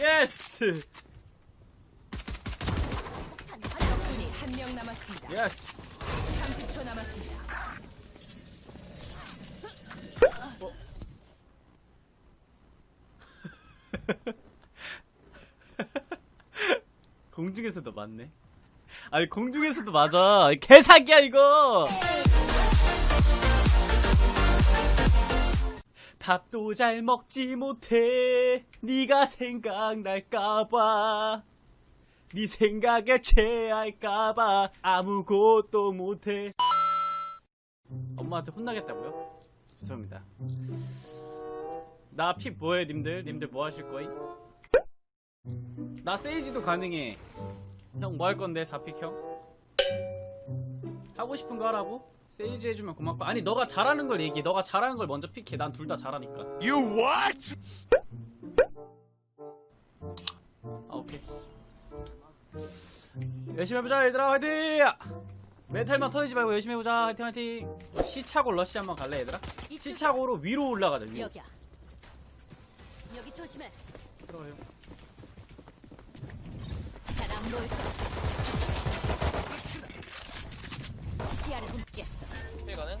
예스 적군이 한 명 남았습니다. 예스 30초 남았습니다. 공중에서도 맞네. 아니 공중에서도 맞아. 개사기야 이거 밥도 잘 먹지 못해 네가 생각날까봐 네 생각에 취할까봐 아무것도 못해 엄마한테 혼나겠다고요? 죄송합니다 나픽 뭐해 님들? 님들 뭐 하실 거임? 나 세이지도 가능해 형 뭐 할 건데 4픽 형? 하고 싶은 거 하라고? 세이지 해주면 고맙고 아니 너가 잘하는 걸 얘기해 너가 잘하는 걸 먼저 픽해 난 둘 다 잘하니까 You what? 아 오케이 열심히 해보자 얘들아 화이팅 메탈만 터지지 말고 열심히 해보자 화이팅 화이팅 시차고 러시 한번 갈래 얘들아? 시차고로 위로 올라가자 위로 여기야. 여기 조심해. 들어가요 잘 안 보일 거야. 시야를 훔겠어. 필가는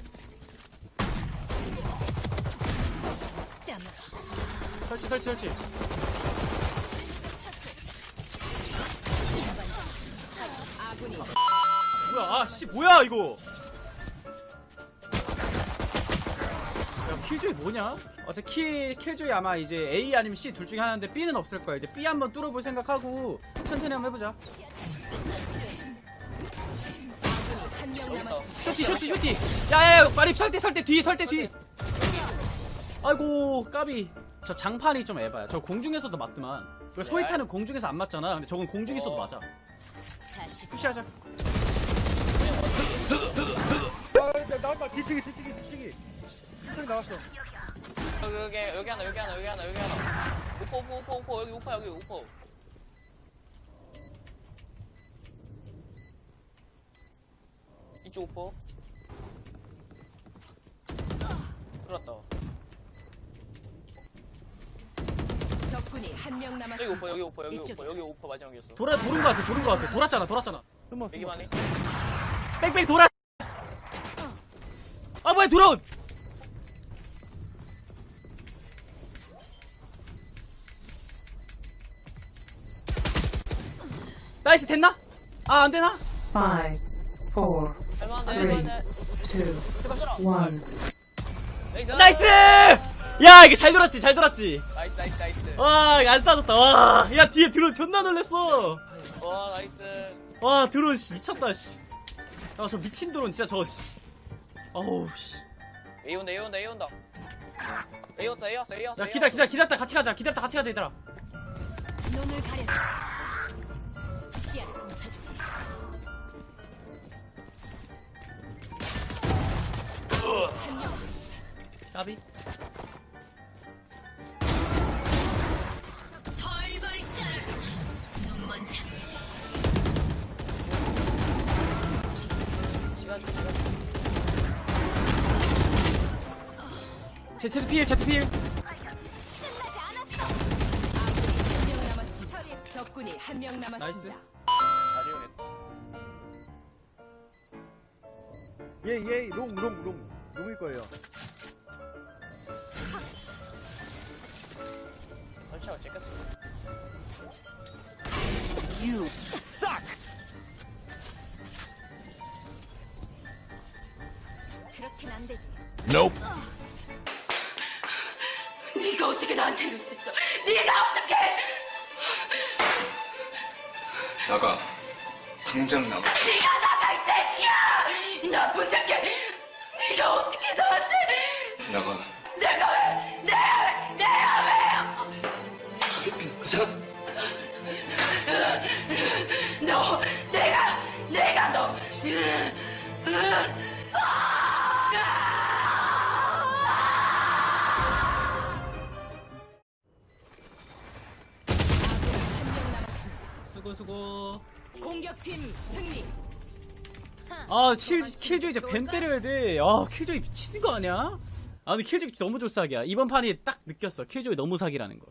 땀. 설치 설치 설치 아군이 뭐야 아씨 뭐야 이거 야 킬조이 뭐냐? 어차피 키, 킬조이 아마 이제 A 아니면 C 둘 중에 하나인데 B는 없을 거야 이제 B 한번 뚫어볼 생각하고 천천히 한번 해보자 쇼티 쇼티 쇼티. 야야야 빨리 설대 설대 뒤 설대 뒤 아이고 까비. 저 장판이 좀 에바야. 저 공중에서도 맞더만. 그 소이타는 공중에서 안 맞잖아. 근데 저건 공중에서도 어. 맞아. 푸시하자. 아, 나왔다. 뒤치기, 뒤치기, 뒤치기. 뒤치기 나왔어. 여기 여기 여기 하나 여기 하나 여기 하나 여기 하나. 오퍼 오퍼 오퍼 여기 오퍼 여기 오퍼 이쪽 오퍼 들어왔다 적군이 한명 여기 남았습니다. 오퍼 여기 오퍼 여기. 오퍼 여기 오퍼 마지막이었어 돌아 도는 거 같아 도는 거 같아 돌았잖아 돌았잖아 숨어, 숨어. 여기만 해 뺑뺑 돌아 아 뭐야 돌아온 나이스 됐나? 아 안되나? Five, four, Three. two, one. 나이스 나이스! 야 이게 잘 돌았지 잘 돌았지 나이스 나이스 나이스 와 이거 안 싸졌다 와야 뒤에 드론 존나 놀랬어 와 나이스 와 드론 씨 미쳤다 씨야저 미친 드론 진짜 저씨 어우 씨야 A 온다 A 온다 A 온다 A 온다 A 왔어 A 왔어 A 기다려 왔어. 기다려 기다렸다 같이 가자 기다렸다 같이 가자 얘들아 눈을 가려주자. 시야를 훔쳐주지. 까비 제트 필 제트 남았습니다. 남았습니다. 나이스. 잘 이용했다 얘, 얘, 롱, 롱, 롱. 롱일 거예요. 설치하고 찍혔어 You suck! 그렇게는 안 되지. Nope. 네가 어떻게 나한테 이럴 수 있어? 네가 어떻게? 나가. 당장 나가. 네가 나가 이 새끼야! 이 나쁜 새끼! 수고 수고 공격팀 승리. 아, 킬, 킬조이 이제 벤 때려야 돼. 아, 킬조이 미치는 거 아니야? 아, 근데 킬조이 너무 졸사기야. 이번 판이 딱 느꼈어. 킬조이 너무 사기라는 걸.